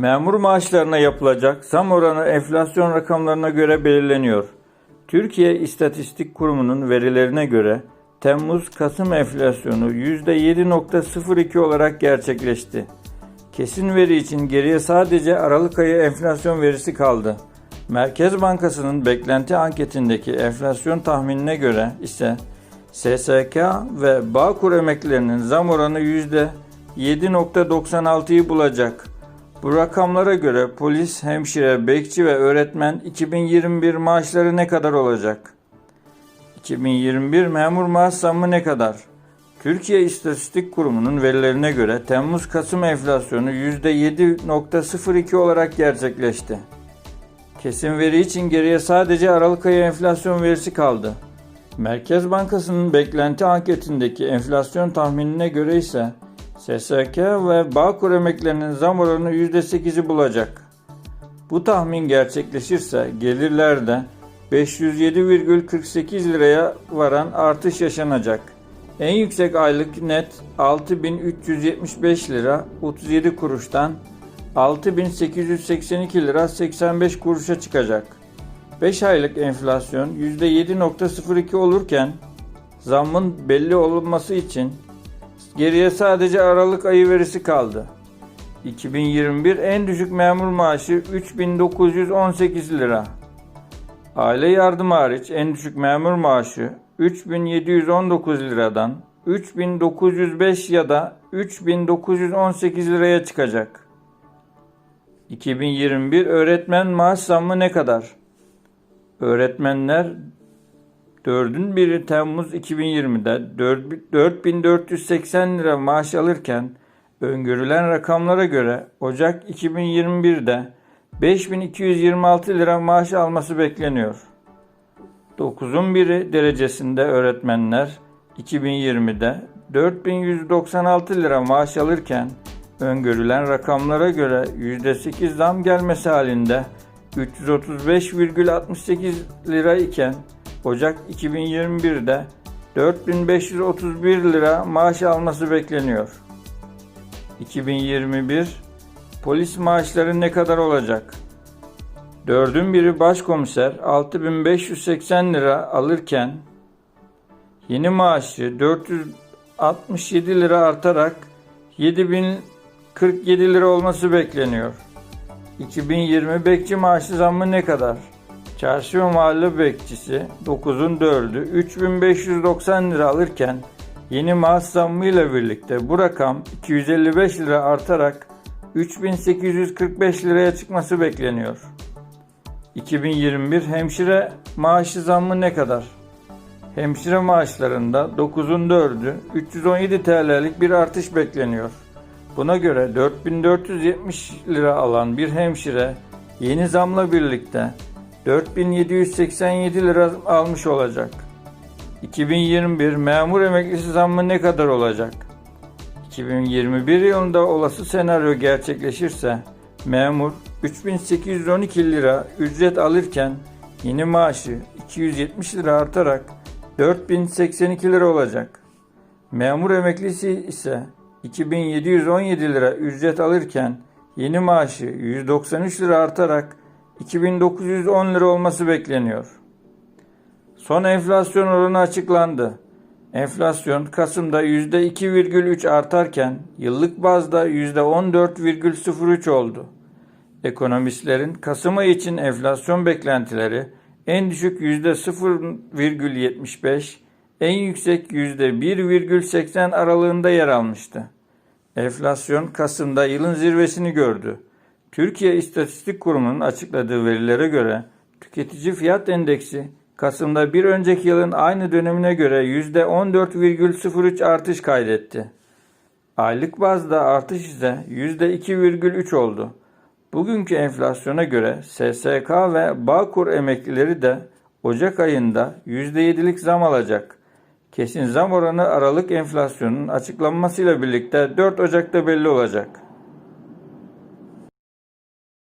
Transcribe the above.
Memur maaşlarına yapılacak zam oranı enflasyon rakamlarına göre belirleniyor. Türkiye İstatistik Kurumu'nun verilerine göre Temmuz-Kasım enflasyonu %7.02 olarak gerçekleşti. Kesin veri için geriye sadece Aralık ayı enflasyon verisi kaldı. Merkez Bankası'nın beklenti anketindeki enflasyon tahminine göre ise SSK ve Bağkur emeklilerinin zam oranı %7.96'yı bulacak. Bu rakamlara göre polis, hemşire, bekçi ve öğretmen 2021 maaşları ne kadar olacak? 2021 memur maaş zammı ne kadar? Türkiye İstatistik Kurumu'nun verilerine göre Temmuz-Kasım enflasyonu %7.02 olarak gerçekleşti. Kesin veri için geriye sadece Aralık ayı enflasyon verisi kaldı. Merkez Bankası'nın beklenti anketindeki enflasyon tahminine göre ise SSK ve Bağkur emeklerinin zam oranı %8'i bulacak. Bu tahmin gerçekleşirse gelirlerde 507,48 liraya varan artış yaşanacak. En yüksek aylık net 6375 lira 37 kuruştan 6882 lira 85 kuruşa çıkacak. 5 aylık enflasyon %7.02 olurken zammın belli olunması için geriye sadece Aralık ayı verisi kaldı. 2021 en düşük memur maaşı 3918 lira. Aile yardım hariç en düşük memur maaşı 3719 liradan 3905 ya da 3918 liraya çıkacak. 2021 öğretmen maaş zammı ne kadar? Öğretmenler 4'ün biri Temmuz 2020'de 4480 lira maaş alırken öngörülen rakamlara göre Ocak 2021'de 5226 lira maaş alması bekleniyor. 9'un biri derecesinde öğretmenler 2020'de 4196 lira maaş alırken öngörülen rakamlara göre %8 zam gelmesi halinde 335,68 lira iken Ocak 2021'de 4531 lira maaş alması bekleniyor. 2021 polis maaşları ne kadar olacak? Dördün biri başkomiser 6580 lira alırken yeni maaşı 467 lira artarak 7047 lira olması bekleniyor. 2020 bekçi maaşı zammı ne kadar? Çarşı ve mahalle bekçisi 9'un 4'ü 3590 lira alırken yeni maaş zammıyla birlikte bu rakam 255 lira artarak 3845 liraya çıkması bekleniyor. 2021 hemşire maaşı zammı ne kadar? Hemşire maaşlarında 9'un 4'ü 317 TL'lik bir artış bekleniyor. Buna göre 4470 lira alan bir hemşire yeni zamla birlikte 4787 lira almış olacak. 2021 memur emeklisi zammı ne kadar olacak? 2021 yılında olası senaryo gerçekleşirse memur 3812 lira ücret alırken yeni maaşı 270 lira artarak 4082 lira olacak. Memur emeklisi ise 2717 lira ücret alırken yeni maaşı 193 lira artarak 2910 lira olması bekleniyor. Son enflasyon oranı açıklandı. Enflasyon Kasım'da %2,3 artarken yıllık bazda %14,03 oldu. Ekonomistlerin Kasım ayı için enflasyon beklentileri en düşük %0,75, en yüksek %1,80 aralığında yer almıştı. Enflasyon Kasım'da yılın zirvesini gördü. Türkiye İstatistik Kurumu'nun açıkladığı verilere göre tüketici fiyat endeksi Kasım'da bir önceki yılın aynı dönemine göre %14,03 artış kaydetti. Aylık bazda artış ise %2,3 oldu. Bugünkü enflasyona göre SSK ve Bağkur emeklileri de Ocak ayında %7'lik zam alacak. Kesin zam oranı Aralık enflasyonunun açıklanmasıyla birlikte 4 Ocak'ta belli olacak.